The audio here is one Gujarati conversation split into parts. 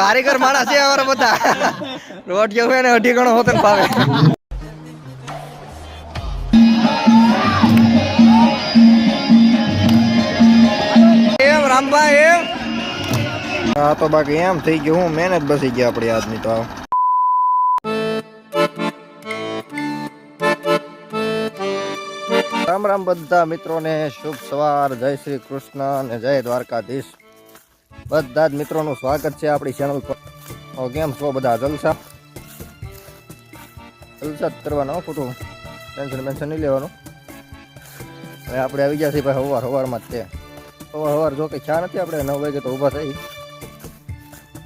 કારીગર માણસ છે અમારા બધા. રોટ જેવું હોય ને અઢી ગણો હોતો ને ભાવે. એમ, રામભાઈ, એમ. હા તો બાકી એમ થઈ ગયું, હું મહેનત બસી ગયા આપણી આજની તો રામ રામ બધા મિત્રોને, શુભ સવાર, જય શ્રી કૃષ્ણ અને જય દ્વારકાધીશ. બધા જ મિત્રોનું સ્વાગત છે આપણી ચેનલ પર. કેમ છો બધા? જલસા? જલસા જ કરવાનો ખોટું. ટેન્શન બેન્શન નહીં લેવાનું. હવે આપણે આવી ગયા છીએ ભાઈ સવાર સવારમાં જ તે. સવાર સવાર જો કે ખ્યાલ નથી આપણે, નવ વાગે તો ઊભા થઈ.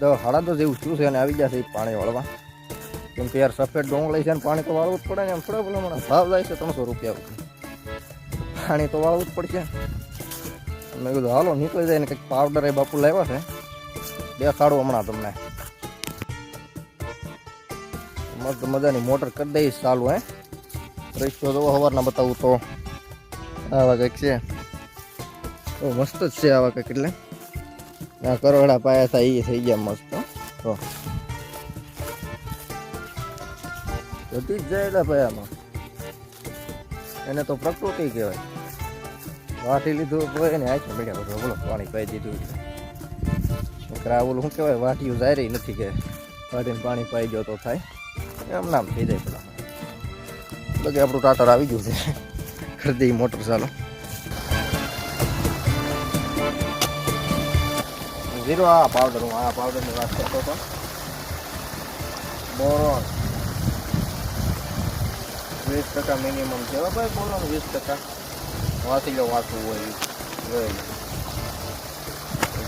તો હાડા તો જેવું શું છે અને આવી ગયા છે પાણી વાળવા. કેમ કે યાર સફેદ ડોંગળી છે ને પાણી તો વાળવું જ પડે ને એમ થોડા મને ભાવ જાય છે ત્રણસો રૂપિયા પાણી તો વાળવું જ પડશે. મેં કીધું, હાલો, નીકળી જાય ને કંઈક પાવડર એ બાપુ લાવ્યા છે. દેખાડું હમણાં તમને. મસ્ત મજાની મોટર કરી દઈશ ચાલુ, હે. રસ્તો તો સવારના બતાવું તો. આવા કંઈક છે. બહુ મસ્ત જ છે આવા કંઈક એટલે. આ કરોડા પાયા હતા એ થઈ ગયા મસ્ત તો. બધી જ જાય પાયામાં. એને તો પ્રકૃતિ કહેવાય. વાટી લીધું હોય ને આખી મળ્યા બધું બોલો, પાણી પાઈ દીધું. છોકરા ઓલું શું કહેવાય, વાટીયું જાય રહી નથી કે વાટીને પાણી પાઈ ગયો તો થાય. એમ નામ થઈ જાય પેલા. બધી આપણું ટાટર આવી ગયું છે. ખરીદી મોટર ચાલો. ઝીરો આ પાવડર હું આ પાવડરની વાત કરતો હતો. બોરોન. વીસ ટકા મિનિમમ છે. ભાઈ બોલો વીસ ટકા. વાંચી લો વાંચવું હોય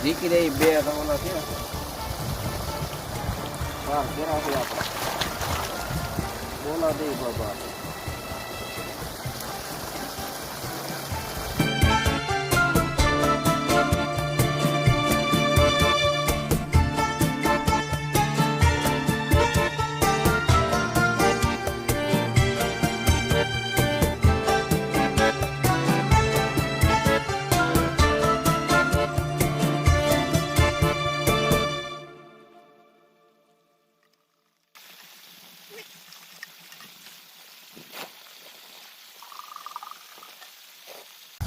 જીકી રહી બે રવાના છે હા કેરા બોલા દે બાબા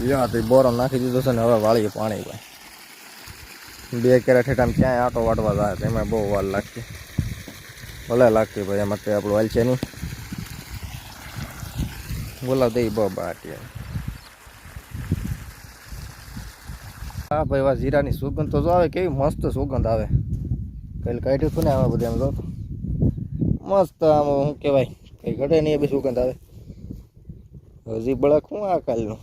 યા તો બોરો નાખી દીધો છે ને હવે વાળીએ પાણી ભાઈ બે કેરા ઠેઠામાં ક્યાંય આટો વાટવા જાય એમાં બહુ વાર લાગતી ભલે લાગતી ભાઈ, એમાં તે આપણું હાલ છે નહીં. બોલાવ દઈ બહુ બાટી હા ભાઈ વા જીરાની સુગંધ તો જો આવે, કેવી મસ્ત સુગંધ આવે. કઈ કાઢ્યું હતું ને આમાં બધે એમ જો મસ્ત આમ, શું કહેવાય, કંઈ ઘટે નહીં એ બી સુગંધ આવે. હજી બળક શું આ કાલનું?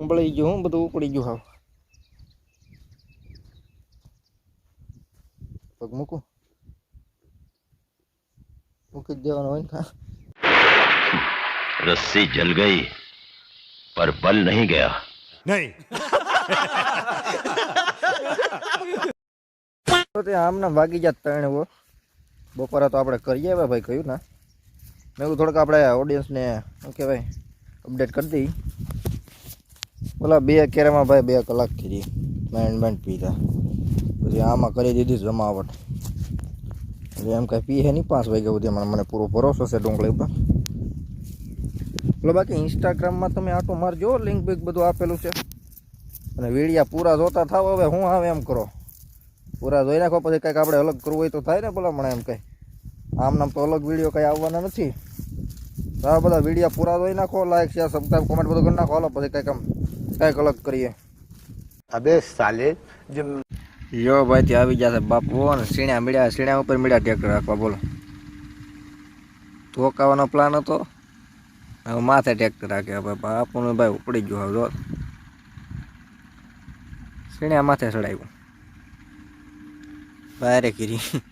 ઉંબળાઈ ગયું હું બધું ઉપડી ગયું હાવ. પગ મૂકું? મૂકી જ દેવાનો હોય ને હા રસ્સી જલ ગઈ પર બલ નહીં ગયા. નહીં. તો તે આમના વાગી જાત ત્રણ વો બપોરે તો આપણે કરી આવ્યા ભાઈ કહ્યું ના. મેં થોડુંક આપણે ઓડિયન્સને શું કહેવાય અપડેટ કરી દઈ. ઓલા બે કેરામાં ભાઈ બે કલાક થઈ ગઈ મેન્ડ મેન્ડ પીધા. પછી આમાં કરી દીધી જમાવટ. એટલે એમ કાંઈ પીએ નહીં પાંચ વાગ્યા સુધી. મને મને પૂરો ભરોસો છે ડુંગળી ઉપર. એટલે બાકી ઇન્સ્ટાગ્રામમાં તમે આટો મારજો લિંક બિંક બધું આપેલું છે. અને વિડીયા પૂરા જોતા થાવ હવે. હું આવે એમ કરો. પૂરા જોઈ નાખો. પછી કંઈક આપણે અલગ કરવું હોય તો થાય ને ભલા મને એમ કંઈ. આમ નામ તો અલગ વીડિયો કંઈ આવવાના નથી. સારા બધા વીડિયો પૂરા જોઈ નાખો. લાઈક શેર સબસ્ક્રાઈબ કોમેન્ટ બધું કરી નાખો. હાલો, પછી કંઈક આમ કંઈક અલગ કરીએ. અબે સાલે. યો ભાઈ ત્યાં આવી ગયા છે બાપુ અને સીણા મીડ્યા સીણા ઉપર મળ્યા ટ્રેક્ટર રાખવા બોલો. ધોકાવાનો પ્લાન હતો. હવે માથે ટ્રેક્ટર રાખે હવે બાપુને ભાઈ ઉપડી ગયો હવે જો. સીણા માથે ચડાવ્યું. બારે કીરી.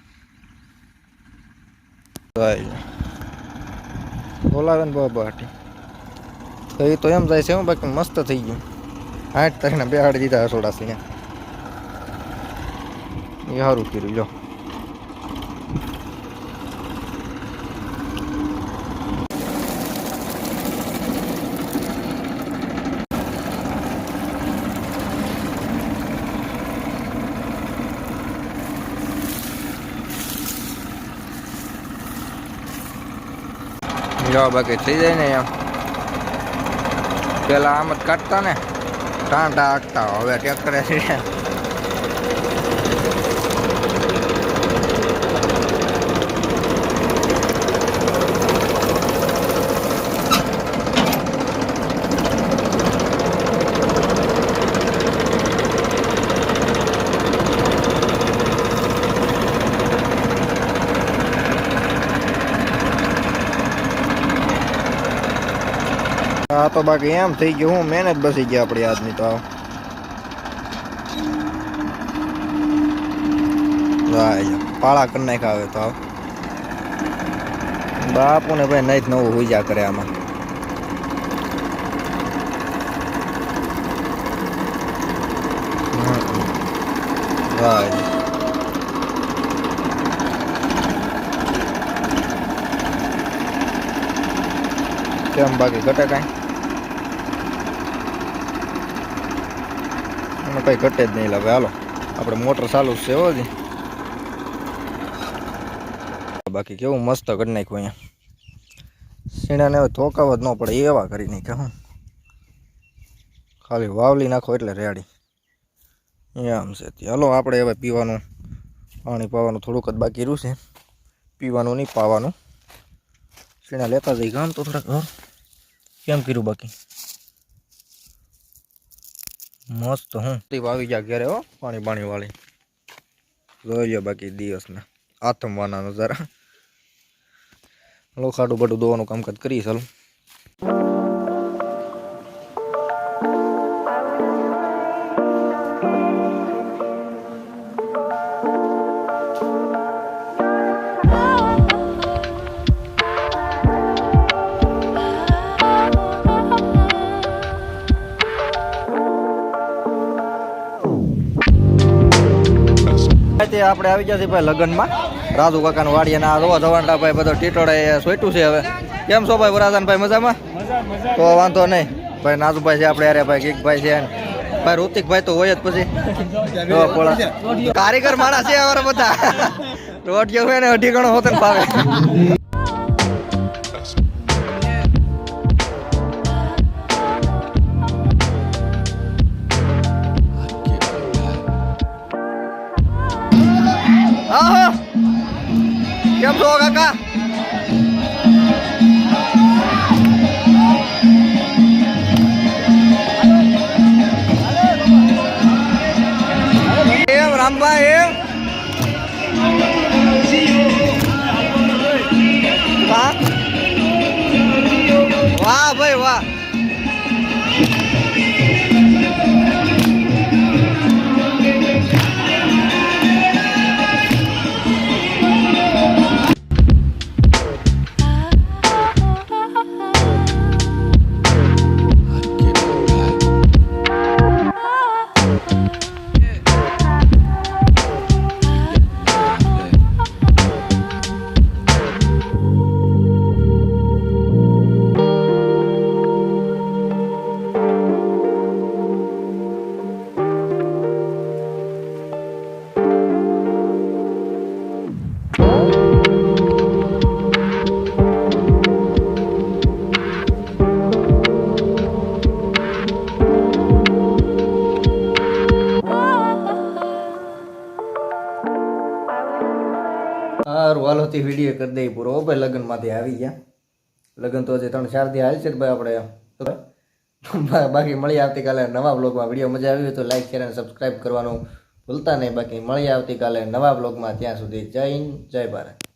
બોલાવે ને બહુ બહાટી તો એ તો એમ જાય છે બાકી મસ્ત થઈ ગયું. આઠ તારીખને બેહાડી દીધા રસોડાસી એ સારું કર્યું લો જો બાકી થઈ જાય ને એમ પેલા આમ જ કાઢતા ને ટાંટા હાંકતા. હવે ટ્રેક્ટરે હા તો બાકી એમ થઈ ગયું, હું મહેનત બસી ગયા આપણી આજની તો પાળા કરી નાખ્યા આવે તો બાપુને ભાઈ નહીં નવું હુઈજા કરે આમાં. હા કેમ બાકી ઘટે કાંઈ? એમાં કંઈ ઘટે જ નહીં. હવે હાલો, આપણે મોટર ચાલુ છે હો બાકી કેવું મસ્ત કરી નાખ્યું અહીંયા. સીણાને હવે ધોકાવ જ ન પડે, એવા કરી નાખ્યા હું. ખાલી વાવલી નાખો એટલે રેડી. એમ છે હાલો, આપણે હવે પીવાનું, પાણી પાવાનું થોડુંક જ બાકી રહ્યું છે. પીવાનું નહીં, પાવાનું. સીણા લેતા જઈ ગામ તો થોડાક કેમ કર્યું બાકી? મસ્ત હું. આવી ગયા ઘરે હો, પાણી પાણી વાળી. જોઈએ બાકી દિવસના. આથમવાના નજારા. લોખાડું બધું દોવાનું કામકાજ કરી ચાલું. તે આપણે આવી ગયા છીએ ભાઈ લગ્નમાં. રાજુ કાકાનું વાડીએ આ રોવા ધવાંડા ભાઈ બધો ટીટોળે સોટ્યું છે હવે. કેમ છો ભાઈ વરાજાન ભાઈ મજામાં? તો વાંધો નહીં. ભાઈ નાજુભાઈ છે આપણે અરે ભાઈ ગીકભાઈ છે ભાઈ ઋતિકભાઈ તો હોય જ પછી. કારીગર માણસ છે અમારા બધા. રોટ હોય ને અઢી ગણો હોતે ભાવે. હાલોથી વીડિયો કરી દઈ પૂરો. હો ભાઈ, લગ્નમાંથી આવી ગયા. લગ્ન તો હજી ત્રણ ચાર દી હાલ છે ભાઈ આપણે. બાકી મળી આવતીકાલે નવા બ્લોગમાં વીડિયો મજા આવી હોય તો લાઈક શેર અને સબસ્ક્રાઈબ કરવાનું ભૂલતા નહીં. બાકી મળી આવતીકાલે નવા બ્લોગમાં ત્યાં સુધી જય હિન્દ, જય ભારત.